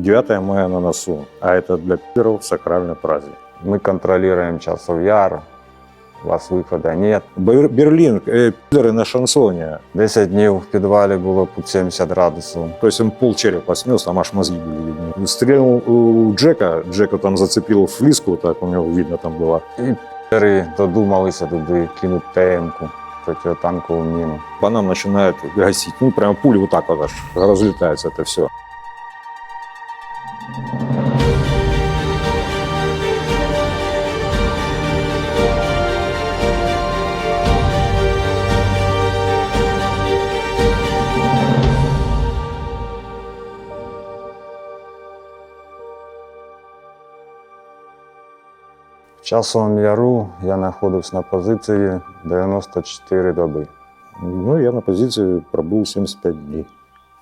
9 мая на носу, а это для пидоров сакральный праздник. Мы контролируем часов яр, у вас виходу нет. Бер- Берлин, э, пидоры на шансоне. 10 днів в підвалі було під 70 градусів. То есть он пол черепа снес, там аж мозги были видны. Стрельнул у Джека, Джека там зацепил флиску, так у него видно там было. І піри додумалися туди кинути ТМ-ку, протитанкову міну. По нам начинают гасить. Ну, прям пули вот так вот аж разлетается это все. В часовому яру я знаходився на позиції 94 доби. Ну, я на позиции пробыл 75 дней.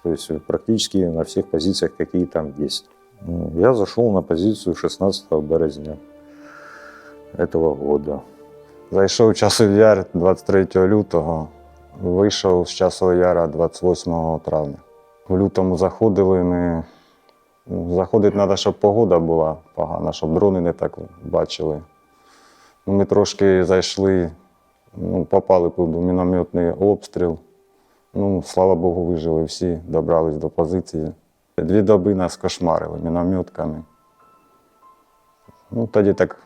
То есть практически на всех позициях, какие там есть. Ну, Я зашел на позицию 16 березня этого года. Зайшов в часовий яр 23 лютого, вийшов з часового яра 28 травня. В лютому заходили ми. ну, Заходити треба, щоб погода була погана, щоб дрони не так бачили. Ну, Ми трошки зайшли, ну, попали під мінометний обстріл. Ну, слава Богу, вижили всі, добрались до позиції. Дві доби нас кошмарили мінометками. Ну, тоді так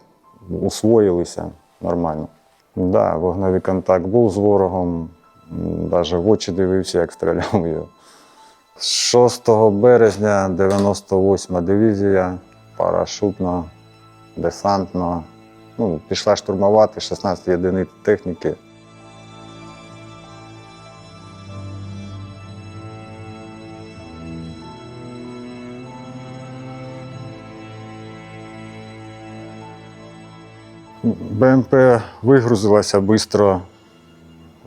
усвоїлися нормально. Да, вогневий контакт був з ворогом, навіть в очі дивився, як стріляв його. 6 березня 98 дивізія, парашутна, десантна. Ну, пішла штурмувати 16 єдиниць техніки. БМП вигрузилася швидко,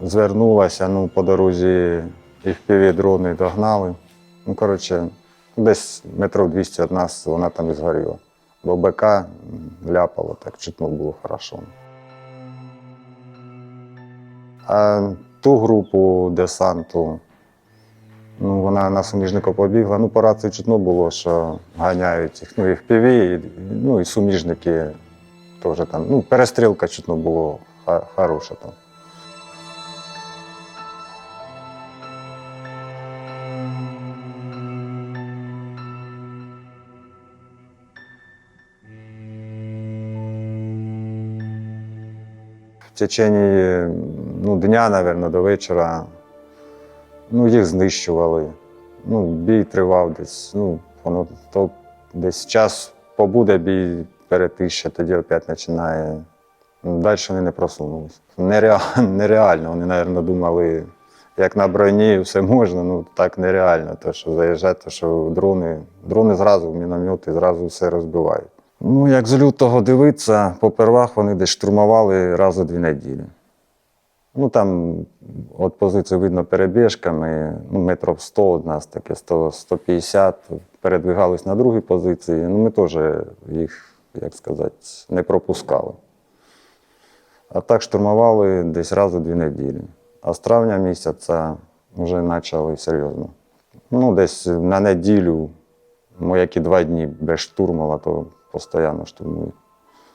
звернулася, ну, по дорозі їх дрони догнали. Ну, коротше, десь метрів 200 від нас вона там і згоріла. Бо БК ляпало, так чутно було хорошо. А ту групу десанту, ну, вона на суміжника побігла. Ну, по рації чутно було, що ганяють їх. Ну, і в і, ну, і суміжники теж там. Ну, перестрілка чутно було хороша там. В течение ну, дня, мабуть, до вечора ну, їх знищували. Ну, бій тривав десь. Ну, воно то десь час побуде бій перетище, тоді опять починає. Ну, Далі вони не просунулися. Нереально, нереально. Вони, мабуть, думали, як на броні все можна, ну так нереально. То, що заїжджати, то, що дрони, дрони зразу міномети, зразу все розбивають. Ну, як з лютого дивитися, попервах вони десь штурмували раз у дві неділі. Ну там от позиції видно перебіжками, ну, метрів 100 у нас таке, 100, 150, передвигались на другі позиції. Ну, ми теж їх, як сказати, не пропускали. А так штурмували десь раз у дві неділі. А з травня місяця вже почали серйозно. Ну, десь на неділю, ну, як два дні без штурму, то постійно штурмують.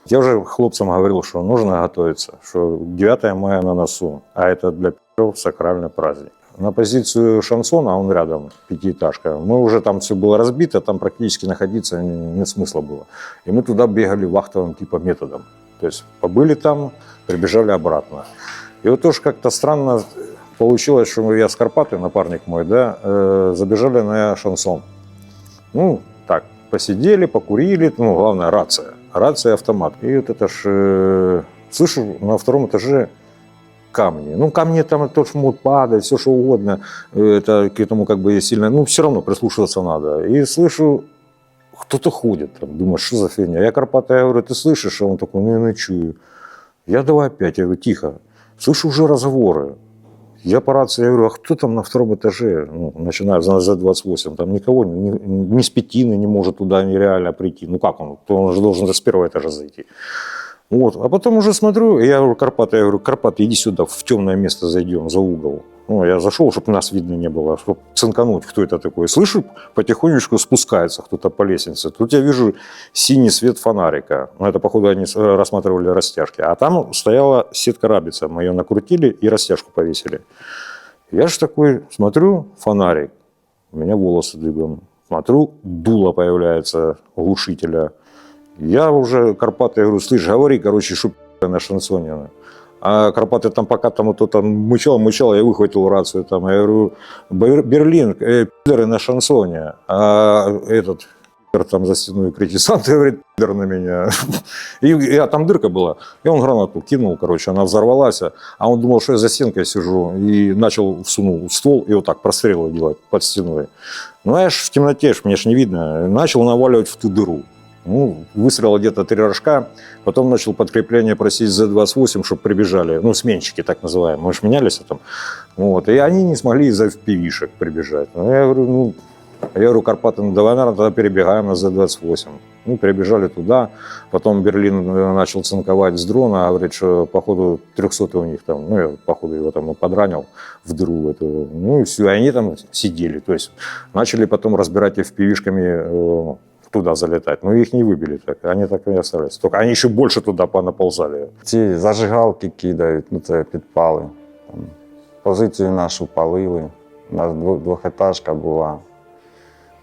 Я уже хлопцам говорил, что нужно готовиться, что 9 мая на носу, а это для пидоров сакральный праздник. На позицию шансона, а он рядом, пятиэтажка, мы уже там все было разбито, там практически находиться нет смысла было. И мы туда бегали вахтовым типа методом. То есть побыли там, прибежали обратно. И вот тоже как-то странно получилось, что я с Карпаты, напарник мой, да, э, забежали на шансон. Ну, так, посидели, покурили, ну, главное, рация. Рация автомат. И вот это ж, э, слышу, на втором этаже камни. Ну, камни там тоже могут падать, все что угодно. Это к этому как бы сильно, ну, все равно прислушиваться надо. И слышу, кто-то ходит там. Думаю, что за фигня? Я Карпата, я говорю, ты слышишь? А он такой, ну, я не чую. Я давай опять, я говорю, тихо. Слышу уже разговоры. Я по рации, я говорю, а кто там на втором этаже? Ну, начиная за Z28, там никого, ни, ни с пятины не может туда нереально прийти. Ну как он? Он же должен с первого этажа зайти. Вот. А потом уже смотрю, я говорю, Карпат, я говорю, Карпат, иди сюда, в темное место зайдем, за угол. Ну, я зашел, чтобы нас видно не было, чтобы цинкануть, кто это такой. Слышу, потихонечку спускается кто-то по лестнице. Тут я вижу синий свет фонарика. Ну, это, походу, они с- рассматривали растяжки. А там стояла сетка рабица. Мы ее накрутили и растяжку повесили. Я же такой смотрю, фонарик. У меня волосы дыбом. Смотрю, дуло появляется глушителя. Я уже Карпаты говорю, слышь, говори, короче, что на шансоне. А Карпаты там пока там вот там мычал, мычал, я выхватил рацию там. Я говорю, «Бер- Берлин, э, пидоры на шансоне. А этот пидор там за стеной критисант говорит, пидор на меня. И я, там дырка была. И он гранату кинул, короче, она взорвалась. А он думал, что я за стенкой сижу. И начал, всунул ствол и вот так прострелы делать под стеной. Ну, я ж в темноте, ж, мне ж не видно. Начал наваливать в ту дыру. Ну, выстрелил где-то три рожка, потом начал подкрепление просить Z28, чтобы прибежали, ну, сменщики так называемые, мы же менялись там. Вот, и они не смогли из-за FPV-шек прибежать. Ну, я говорю, ну, я говорю, Карпаты, ну, давай, наверное, тогда перебегаем на Z28. Ну, перебежали туда, потом Берлин э, начал цинковать с дрона, а говорит, что, походу, 300 у них там, ну, я, походу, его там и подранил в дыру эту. Ну, и все, и они там сидели, то есть начали потом разбирать FPV-шками туда залетать. Но их не выбили так. Они так и остались. Только они еще больше туда понаползали. Ці зажигалки кидають, ну це підпали. Там, позицію нашу палили. У нас дво- двохетажка була.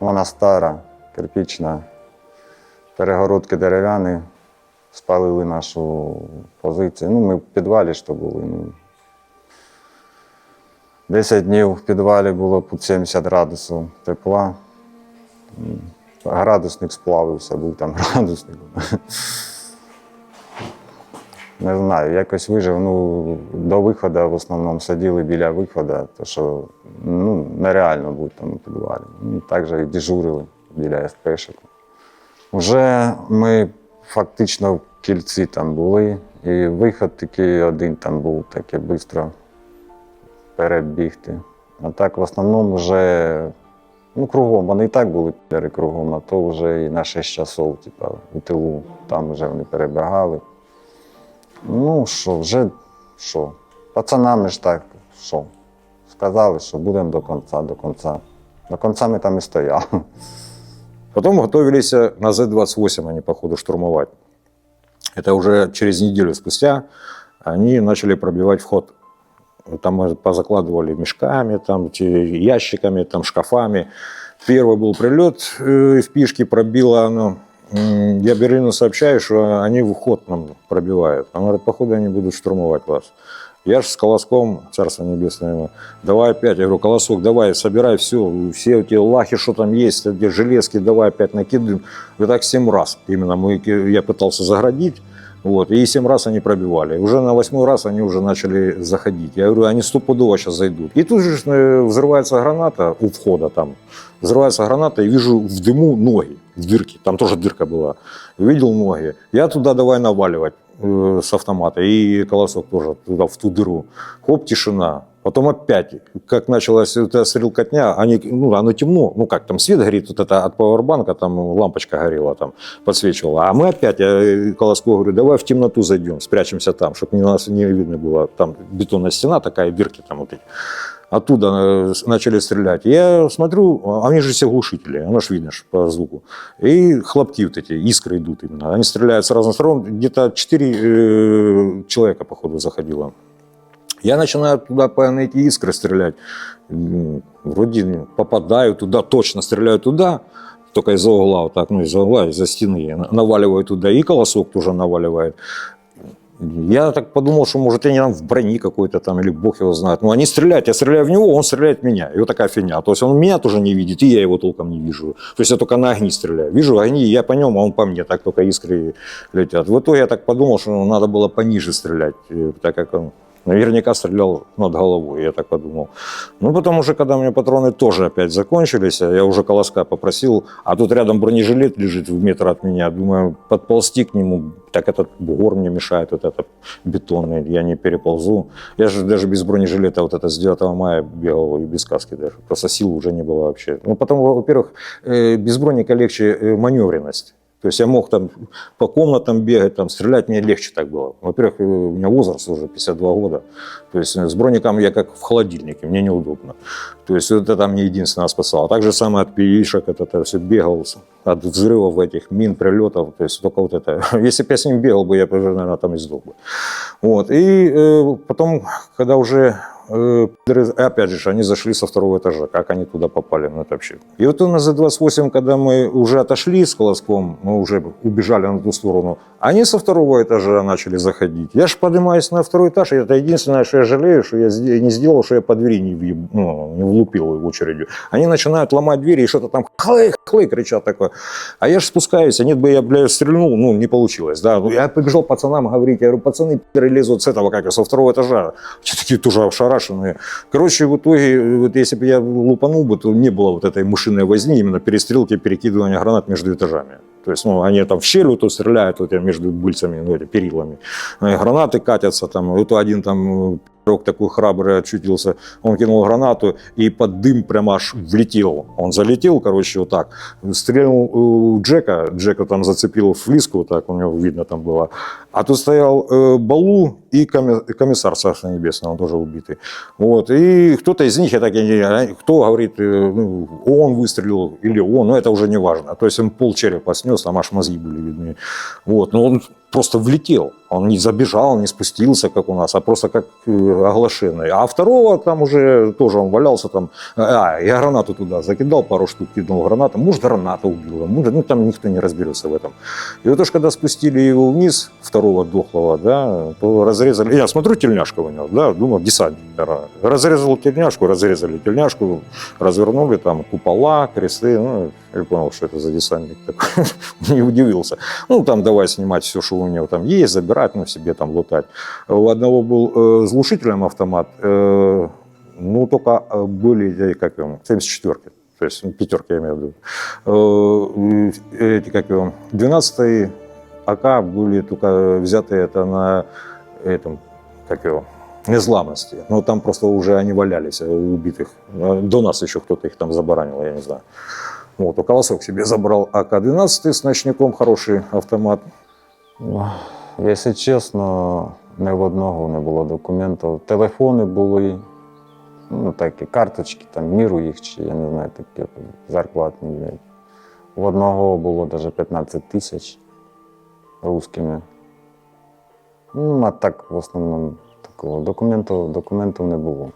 Вона стара, кирпічна. Перегородки дерев'яні. Спалили нашу позицію. Ну, ми в підвалі ж то були. Ну. 10 днів в підвалі було під 70 градусів тепла. Градусник сплавився, був там градусник. Не знаю, якось вижив. Ну, до виходу в основному сиділи біля виходу, то що ну, нереально бути там у підвалі. Ну, так же і дежурили біля СПшок. Уже ми фактично в кільці там були, і виход такий один там був, таке швидко перебігти. А так в основному вже ну, кругом, вони і так були підери кругом, а то вже і на 6 часов, типа, у тилу, там вже вони перебігали. Ну, що, вже що? Пацанами ж так, що? Сказали, що будемо до кінця, до кінця. До кінця ми там і стояли. Потом готовились на Z28 они, походу, штурмовать. Это уже через неделю спустя они начали пробивать вход. Там мы позакладывали мешками, там, ящиками, там, шкафами. Первый был прилет э, в пишки, пробило оно. Я Берлину сообщаю, что они вход нам пробивают. Он говорит, походу, они будут штурмовать вас. Я же с Колоском, Царство Небесное давай опять. Я говорю, Колосок, давай, собирай все, все эти лахи, что там есть, эти железки, давай опять накидываем. И так семь раз именно мы, я пытался заградить, вот, и семь раз они пробивали. Уже на восьмой раз они уже начали заходить. Я говорю, они стопудово сейчас зайдут. И тут же э, взрывается граната у входа там. Взрывается граната, и вижу в дыму ноги, в дырке. Там тоже дырка была. Увидел ноги. Я туда давай наваливать э, с автомата. И колосок тоже туда, в ту дыру. Хоп, тишина. Потом опять, как началась эта стрелкотня, они, ну, оно темно, ну как там свет горит, вот это от пауэрбанка, там лампочка горела, там подсвечивала. А мы опять, я Колоску говорю, давай в темноту зайдем, спрячемся там, чтобы нас не видно было. Там бетонная стена такая, дырки там вот эти. Оттуда э, начали стрелять. Я смотрю, а они же все глушители, оно ж видно по звуку. И хлопки вот эти, искры идут именно. Они стреляют с разных сторон. Где-то четыре э, человека, походу, заходило. Я начинаю туда по эти искры стрелять. М, Вроде ну, попадаю туда, точно стреляю туда, только из-за угла, вот так, ну, из-за угла, из-за стены. Я на- Наваливаю туда, и колосок тоже наваливает. Я так подумал, что, может, они там в броне какой-то там, или бог его знает. Ну, они стреляют, я стреляю в него, он стреляет в меня. И вот такая фигня. То есть он меня тоже не видит, и я его толком не вижу. То есть я только на огни стреляю. Вижу огни, я по нему, а он по мне. Так только искры летят. В итоге я так подумал, что надо было пониже стрелять, э, так как он наверняка стрелял над головой, я так подумал. Ну, потом уже, когда у меня патроны тоже опять закончились, я уже колоска попросил, а тут рядом бронежилет лежит в метр от меня, думаю, подползти к нему, так этот бугор мне мешает, вот этот бетонный, я не переползу. Я же даже без бронежилета вот это с 9 мая бегал и без каски даже, просто сил уже не было вообще. Ну, потом, во-первых, э, без броника легче э, маневренность. То есть я мог там по комнатам бегать, там, стрелять, мне легче так было. Во-первых, э, у меня возраст уже 52 года. То есть э, с броником я как в холодильнике, мне неудобно. То есть это мне единственное спасало. Так же самое от пилишек, это, это все бегал, от взрывов этих, мин, прилетов. То есть только вот это. Если бы я с ним бегал бы, я бы, уже, наверное, там и сдох бы. Вот. И э, потом, когда уже опять же, они зашли со второго этажа, как они туда попали, ну это вообще. И вот у нас за 28, когда мы уже отошли с колоском, мы уже убежали на ту сторону, они со второго этажа начали заходить. Я ж поднимаюсь на второй этаж, и это единственное, что я жалею, что я не сделал, что я по двери не, въеб- ну, не влупил очередью. Они начинают ломать двери и что-то там хлей, хлей кричат такое. А я ж спускаюсь, а нет бы я, бля, стрельнул, ну, не получилось, да. Ну, Я побежал пацанам говорить, я говорю, пацаны, пидоры, лезут с этого, как я, со второго этажа. Все такие тоже ошарашенные. Короче, в итоге, вот если бы я лупанул бы, то не было вот этой мышиной возни, именно перестрелки, перекидывания гранат между этажами. То есть, ну, они там в щель тут стреляют вот, между быльцами, ну, эти перилами. Э, Гранаты катятся там. Вот один там э, пирог такой храбрый очутился, он кинул гранату и под дым прямо аж влетел. Он залетел, короче, вот так, стрельнул у Джека, Джека там зацепил флиску, вот так у него видно там было. А тут стоял э, Балу и коми- комиссар Царства Небесного, он тоже убитый. Вот. И кто-то из них, я так и не кто говорит, э, ну, он выстрелил или он, но это уже не важно. То есть он пол черепа снес, там аж мозги были видны. Вот. Но он просто влетел. Он не забежал, не спустился, как у нас, а просто как оглашенный. А второго там уже тоже он валялся там. А, я гранату туда закидал, пару штук киднул гранату. Может, граната убила, может, ну там никто не разберется в этом. И вот уж когда спустили его вниз, второго дохлого, да, то разрезали. Я смотрю, тельняшка у него, да, думаю, десантник. Разрезал тельняшку, разрезали тельняшку, развернули там купола, кресты. Ну, я понял, что это за десантник такой. Не удивился. Ну, там давай снимать все, что у него там есть, забирать, ну, себе там лутать. У одного был э, с глушителем автомат, э, ну, только э, были, э, как его, 74-ки. То есть ну, пятерки, я имею в виду. Э, э, Эти, как его, 12 АК были только взяты это на этом, как его, незламности. Но там просто уже они валялись, убитых. До нас еще кто-то их там забаранил, я не знаю. Вот, у Колосок себе забрал АК-12 с ночником, хороший автомат. Якщо чесно, ні в одного не було документів. Телефони були, ну такі карточки, там міру їх, чи я не знаю, такі зарплатні. В одного було навіть 15 тисяч русскими. Ну, а так в основному такого документів, документів не було.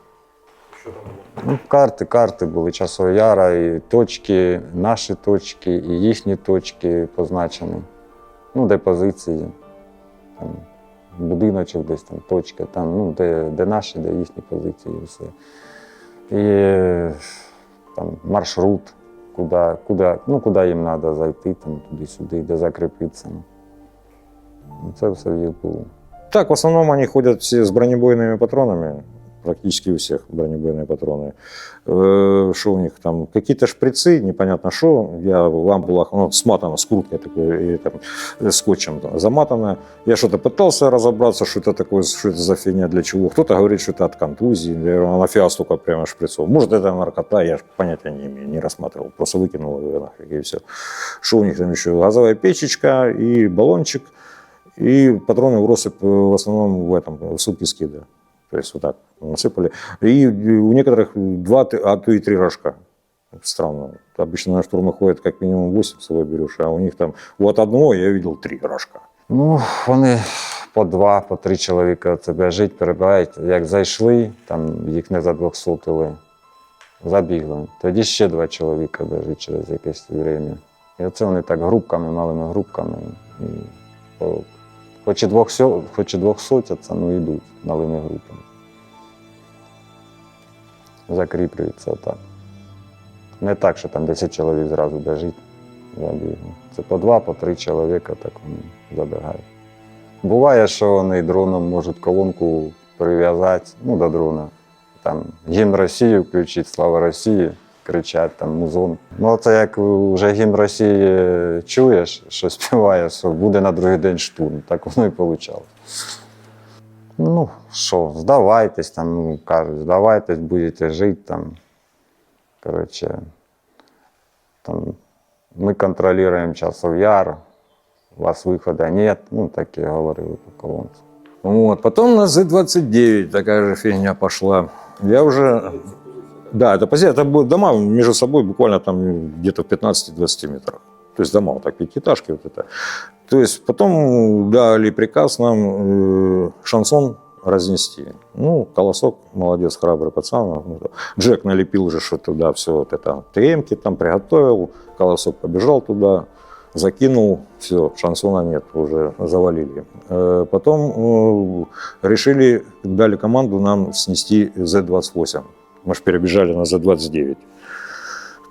Ну, карти, карти були часового яра, і точки, наші точки, і їхні точки позначені. Ну, де позиції, там, будиночок десь там, точка, там, ну, де, де наші, де їхні позиції, і все. І там, маршрут, куди, куди, ну, куди їм треба зайти, там, туди-сюди, де закріпитися. Ну, Це все в їх було. Так, в основном они ходят все с бронебойными патронами, практически у всех бронебойные патроны. Э, Что у них там? Какие-то шприцы, непонятно что. Я в ампулах, ну, сматано, скруткой такой, и, там, э, скотчем там, заматано. Я что-то пытался разобраться, что это такое, что это за фигня, для чего. Кто-то говорит, что это от контузии, говорю, а нафига столько прямо шприцов. Может, это наркота, я понятия не имею, не рассматривал. Просто выкинул ее нафиг, и все. Что у них там еще? Газовая печечка и баллончик. И патроны в россыпь э, в основном в этом, в сутки скида. То есть вот так насыпали. И у некоторых два, ты- а то и три рожка. Странно. Обычно на штурмы ходят как минимум 8 с собой берешь, а у них там вот одного я видел три рожка. Ну, вони по два, по три чоловіка це біжить, перебирають. Як зайшли, там їх не задвохсотили, забігли. Тоді ще два чоловіка біжить через якесь время. І оце вони так групками, малими групками. І, по, хоч і двох, хоч і двох сотяться, ну йдуть малими групами. Закріплюються отак. Не так, що там 10 чоловік зразу біжить. Це по два, по три чоловіка так вони забігають. Буває, що вони дроном можуть колонку прив'язати ну, до дрона. Там гімн Росії включити, слава Росії, кричать там музон. Ну, це як вже гімн Росії чуєш, що співає, що буде на другий день штурм. Так воно і вийшло. Ну, що, здавайтесь, там, ну, кажуть, здавайтесь, будете жити там. Коротше, там, ми контролюємо часов яр, у вас виходу нет. Ну, таке говорили по колонці. Вот. Потом на Z29 такая же фигня пошла. Я уже... Да, это позиция, это были дома между собой буквально там где-то в 15-20 метрах. То есть дома, вот так, пятиэтажки вот это. То есть потом дали приказ нам э, шансон разнести. Ну, колосок, молодец, храбрый пацан. Джек налепил же что туда все вот это. ТМки там приготовил, колосок побежал туда, закинул, все, шансона нет, уже завалили. Э, Потом э, решили, дали команду нам снести Z28. Мы же перебежали на Z29.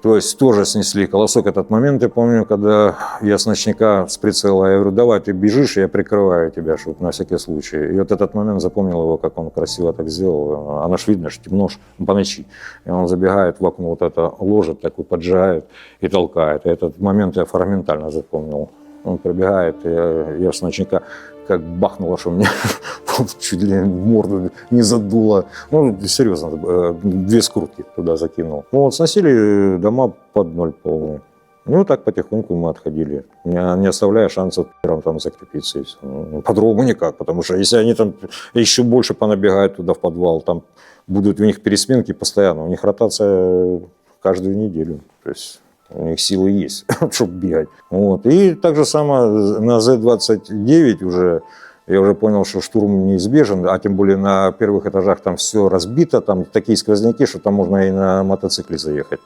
То есть тоже снесли колосок этот момент, я помню, когда я с ночника с прицела, я говорю, давай ты бежишь, я прикрываю тебя, чтобы на всякий случай. И вот этот момент запомнил его, как он красиво так сделал. Она ж видно, что темно ж по ночи. И он забегает в окно, вот это ложит, такой поджигает и толкает. И этот момент я фрагментально запомнил. Он прибегает, я, я с ночника как бахнуло, что мне чуть ли в морду не задуло. Ну, серьезно, э, две скрутки туда закинул. Ну, вот сносили дома под ноль полный. Ну, так потихоньку мы отходили, не, не оставляя шансов первым там закрепиться. И все. Ну, по-другому никак, потому что если они там еще больше понабегают туда в подвал, там будут у них пересменки постоянно, у них ротация каждую неделю. То есть у них силы есть, чтобы бегать. Вот. И так же самое на Z29 уже я уже понял, что штурм неизбежен, а тем более на первых этажах там все разбито, там такие сквозняки, что там можно и на мотоцикле заехать.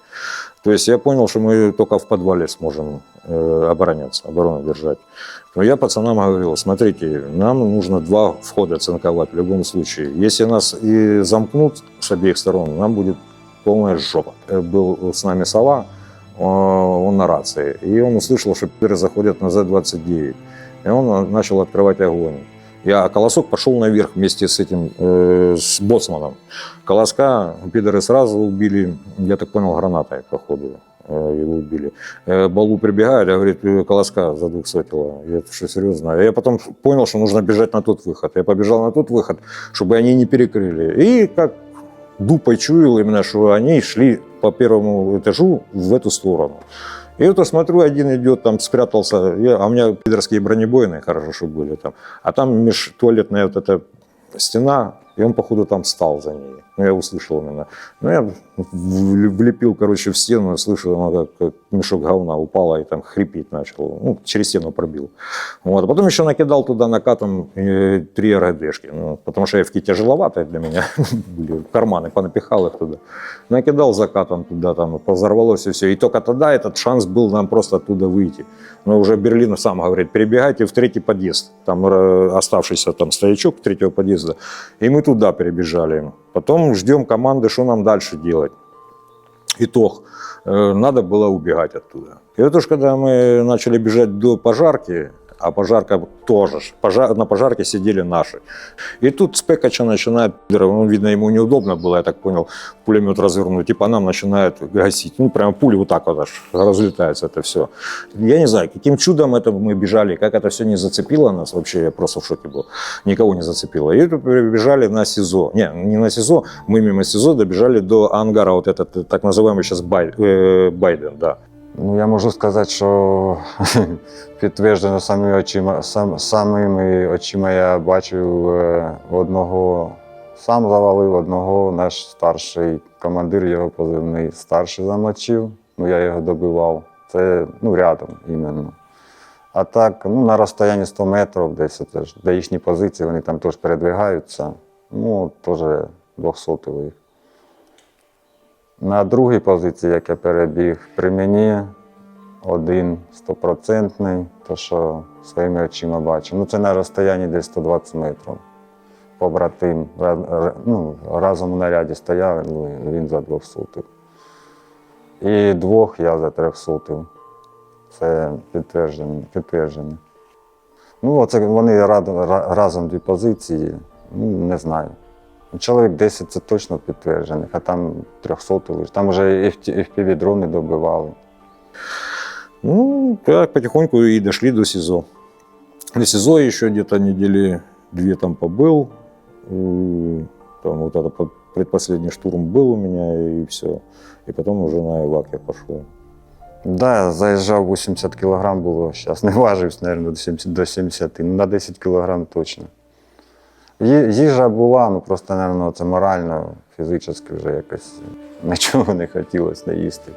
То есть я понял, что мы только в подвале сможем э, обороняться, оборону держать. Но я пацанам говорил, смотрите, нам нужно два входа цинковать в любом случае. Если нас и замкнут с обеих сторон, нам будет полная жопа. Э, Был с нами сова, он на рации, и он услышал, что пидоры заходят на Z-29. И он начал открывать огонь. Я, а колосок пошел наверх вместе с этим, э, с боцманом. Колоска пидоры сразу убили, я так понял, гранатой, походу, э, его убили. Э, Балу прибегает, говорит, «Э, колоска за двухсотила. Я что, серьезно? Я потом понял, что нужно бежать на тот выход. Я побежал на тот выход, чтобы они не перекрыли. И как дупой чуял именно, что они шли по первому этажу в эту сторону. И вот я смотрю, один идет, там спрятался, я, а у меня пидорские бронебойные хорошо, что были там. А там межтуалетная вот эта стена, и он, походу, там встал за ней. Ну, я услышал именно. Ну, я влепил, короче, в стену, слышал, она как, как мешок говна упала и там хрипеть начал. Ну, через стену пробил. Вот. А потом еще накидал туда накатом э, три РГДшки. Ну, потому что эвки тяжеловатые для меня были. Карманы понапихал их туда. Накидал закатом туда, там, взорвалось и все. И только тогда этот шанс был нам просто оттуда выйти. Но уже Берлин сам говорит, перебегайте в третий подъезд. Там оставшийся там стоячок третьего подъезда. И мы туда перебежали. Потом ждем команды, что нам дальше делать. Итог. Э, Надо было убегать оттуда. И вот уж когда мы начали бежать до пожарки, а пожарка тоже, пожар, на пожарке сидели наши. И тут Спекача начинает, ну, видно, ему неудобно было, я так понял, пулемет развернуть, и по нам начинает гасить. Ну, прямо пули вот так вот аж разлетается это все. Я не знаю, каким чудом это мы бежали, как это все не зацепило нас, вообще я просто в шоке был. Никого не зацепило. И бежали на СИЗО. Не, не на СИЗО, мы мимо СИЗО добежали до ангара, вот этот так называемый сейчас Бай, э, Байден, да. Ну, я можу сказати, що підтверджено самі очима, сам, самими очима я бачив е, одного, сам завалив, одного наш старший командир, його позивний старший замочив. Ну, я його добивав. Це ну, рядом іменно. А так, ну, на розстоянні 100 метрів, десь це де їхні позиції, вони там теж передвигаються. Ну, теж 200 їх. На другій позиції, як я перебіг, при мені один стопроцентний, то що своїми очима бачив. Ну, це на розстоянні десь 120 метрів. Побратим ра- ра- ну, разом у наряді стояв, ну, він за двох сутив. І двох я за трьох сутив. Це підтверджено. підтверджено. Ну, оце вони разом дві позиції, ну, не знаю. Чоловік 10 це точно підтверджених, а там 300 лише. Там вже і fpv дрони добивали. Ну, так потихоньку и дошли до СИЗО. До СИЗО еще где-то недели две там побыл. И Там вот это под- предпоследний штурм был у меня, и все. И потом уже на Ивак я пошел. Да, заїжджав 80 кг було, зараз не важився, мабуть, до 70, до 70, ну на 10 кг точно. Їжа була, ну просто, мабуть, це морально, фізично вже якось нічого не хотілося не їсти.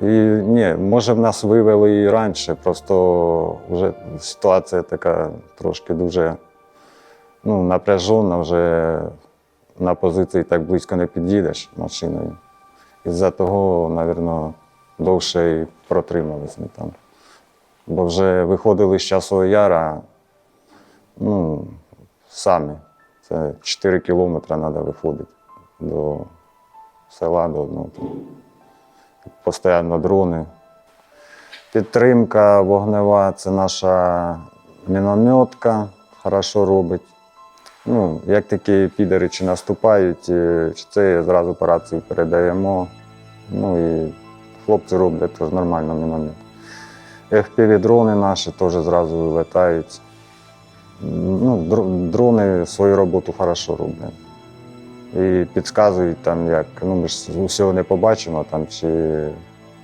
І ні, може б нас вивели і раніше, просто вже ситуація така трошки дуже ну, напряжена, вже на позиції так близько не під'їдеш машиною. Із-за того, мабуть, довше і протримались ми там. Бо вже виходили з часового яра, ну, самі. Це 4 кілометри треба виходити до села, до одного. там. Постійно дрони. Підтримка вогнева це наша мінометка, хорошо робить. Ну, як такі підери чи наступають, е, чи це зразу по рації передаємо. Ну і хлопці роблять теж нормально міномет. FPV-дрони наші теж зразу вилетають. Ну, дрони свою роботу хорошо роблять. І підказують там, як, ну ми ж усього не побачимо, там, чи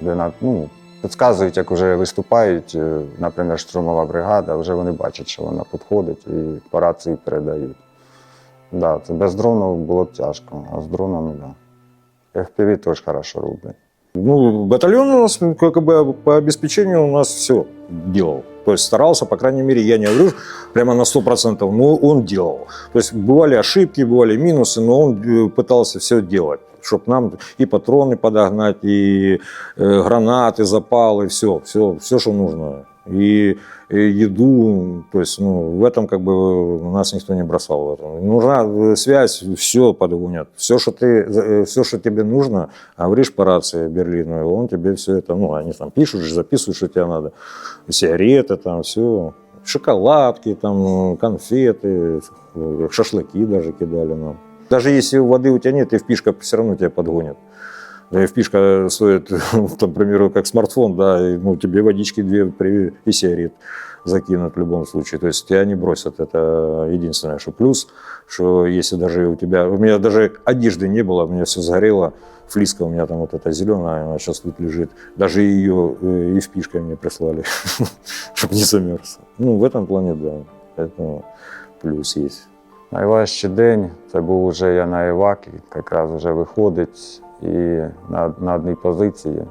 де ну, підказують, як вже виступають, е, наприклад, штурмова бригада, вже вони бачать, що вона підходить і по рації передають. Да, це без дрону було б тяжко, а з дронами, так. Да. FPV теж хорошо роблять. Ну, батальон у нас как по обеспечению у нас все делал. То есть старался, по крайней мере, я не говорю прямо на 100%, но он делал. То есть бывали ошибки, бывали минусы, но он э, пытался все делать чтобы нам и патроны подогнать, и э, гранаты, запалы, все, все, все, что нужно. И, и еду, то есть, ну, в этом как бы нас никто не бросал. В. Нужна э, связь, все подгонят. Все, что ты, все, что тебе нужно, говоришь по рации Берлину, он тебе все это, ну, они там пишут, записывают, что тебе надо. Сигареты там, все. Шоколадки, там, конфеты, э, шашлыки даже кидали нам. Даже если воды у тебя нет, FP-шка все равно тебя подгонит. Да, FP-шка стоит, там, к примеру, как смартфон, да, и, ну, тебе водички две и сигарет закинут в любом случае. То есть тебя не бросят, это единственное, что плюс, что если даже у тебя, у меня даже одежды не было, у меня все сгорело, флиска у меня там вот эта зеленая, она сейчас тут лежит, даже ее э, FP-шкой мне прислали, чтобы не замерз. Ну, в этом плане, да, поэтому плюс есть. Найважчий день це був вже я на Івакі, якраз вже виходить і на, на одній позиції.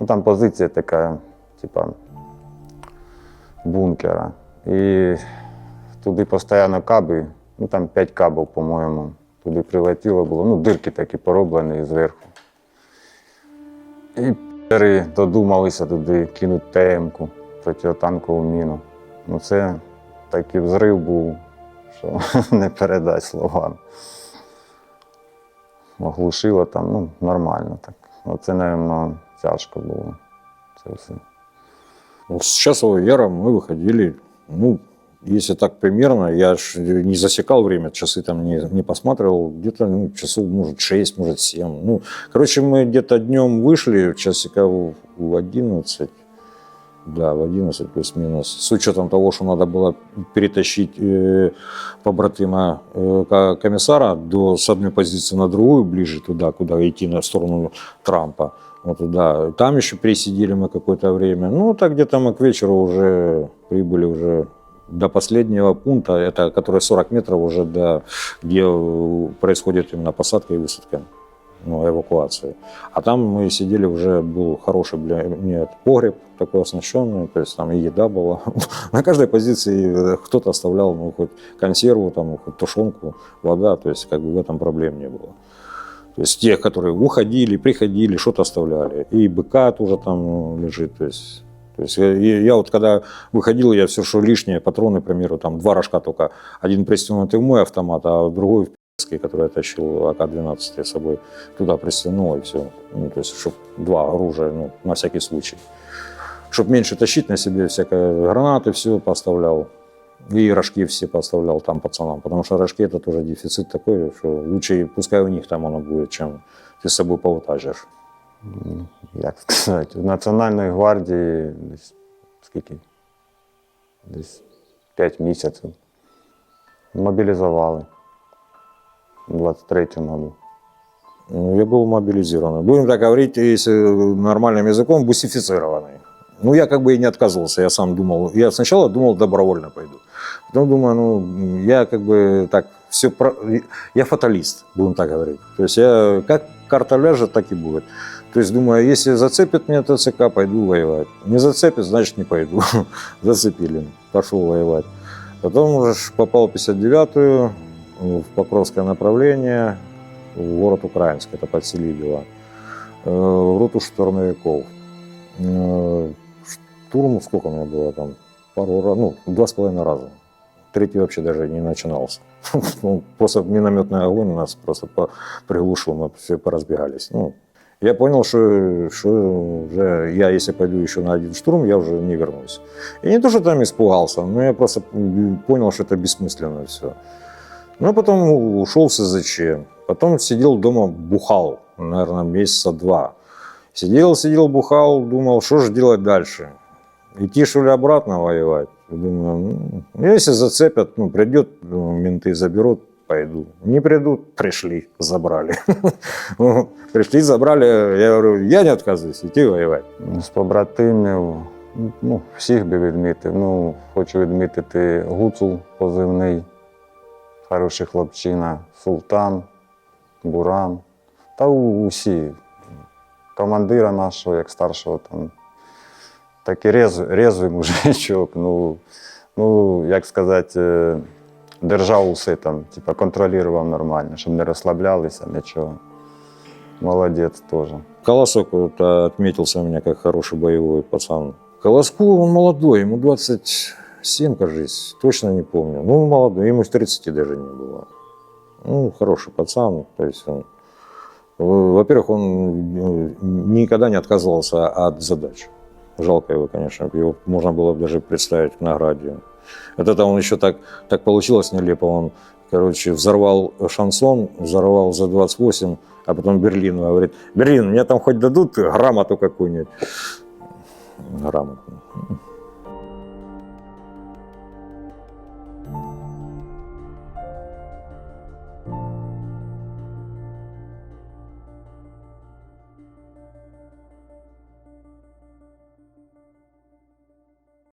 Ну там позиція така, типа бункера. І туди постійно каби, ну там 5 кабів, по-моєму, туди прилетіло було. Ну, дирки такі пороблені зверху. І пери додумалися туди кинути ТМ-ку, протитанкову міну. Ну це такий взрив був що не передай словам. Оглушило там, ну, нормально так. Оце, мабуть, тяжко було. Це все. Вот с часового яра мы выходили, ну, если так примерно, я ж не засекал время, часы там не, не посматривал, где-то ну, часов, может, 6, может, 7. Ну, короче, мы где-то днем вышли, часиков в 11, да, в 11 плюс-минус, с учетом того, что надо было перетащить э, побратима э, комиссара до, с одной позиции на другую, ближе туда, куда идти, на сторону Трампа. Вот туда. Там еще пересидели мы какое-то время. Ну, так где-то мы к вечеру уже прибыли уже до последнего пункта, это который 40 метров уже до, где э, происходит именно посадка и высадка, ну, эвакуация. А там мы сидели, уже был хороший бля, нет, погреб такой оснащенный, то есть там и еда была. На каждой позиции э, кто-то оставлял, ну, хоть консерву, там, хоть тушенку, вода, то есть как бы в этом проблем не было. То есть тех, которые уходили, приходили, что-то оставляли. И быка тоже там лежит. То есть, то есть я, я- я вот когда выходил, я все, что лишнее, патроны, к примеру, там два рожка только. Один пристегнутый в мой автомат, а другой который я тащил АК-12 с собой, туда пристегнул и все. Ну, то есть, чтобы два оружия, ну, на всякий случай. Чтобы меньше тащить на себе всякое, гранаты все поставлял. И рожки все поставлял там пацанам, потому что рожки это тоже дефицит такой, что лучше пускай у них там оно будет, чем ты с собой повытажешь. Ну, Як сказати, в Національної гвардії десь скільки? Десь 5 місяців. Мобілізували. У 23-му году. Ну, Я был мобилизирован. Будем так говорить, если нормальным языком, бусифицированный. Ну, я как бы и не отказывался, я сам думал. Я сначала думал, добровольно пойду. Потом думаю, ну, я как бы так все... Про... Я фаталист, будем так говорить. То есть я как карта ляжет, так и будет. То есть думаю, если зацепит меня ТЦК, пойду воевать. Не зацепит, значит не пойду. Зацепили, пошел воевать. Потом уже попал в 59-ю, в Покровское направление, в город Украинск, это под Селидово, э, в роту штурмовиков. Э, Штурм, сколько у меня было там? Пару раз, ну, два с половиной раза. Третий вообще даже не начинался. Ну, Просто минометный огонь нас просто приглушил, мы все поразбегались. Ну, я понял, что, что уже я, если пойду еще на один штурм, я уже не вернусь. И не то, что там испугался, но я просто понял, что это бессмысленно все. Ну, потом ушел в СЗЧ. Потом сидел дома, бухал, наверное, месяца два. Сидел, сидел, бухал, думал, что же делать дальше. Идти, что ли, обратно воевать? Думаю, ну, если зацепят, ну, придет, ну, менты заберут, пойду. Не придут, пришли, забрали. Ну, Пришли, забрали, я говорю, я не отказываюсь, идти воевать. З побратимів, ну, всіх би відмітив. Ну, хочу відмітити Гуцул позивний, хороший хлопчина, Султан, Буран. Та усі. Командира нашого, як старшого, там, такий рез, резвий мужичок. Ну, ну, як сказати, держав усе там, типа, контролював нормально, щоб не розслаблялися, нічого. Молодець теж. Колосок вот, отметился у меня как хороший боевой пацан. Колоску он молодой, ему 27, кажется, точно не помню. Ну, молодой, ему с 30 даже не было. Ну, хороший пацан, то есть он... э, Во-первых, он э, никогда не отказывался от задач. Жалко его, конечно. Его можно было бы даже представить к награде. Вот это он еще так, так получилось нелепо. Он, короче, взорвал шансон, взорвал за 28, а потом Берлину говорит, Берлин, мне там хоть дадут грамоту какую-нибудь? Грамоту.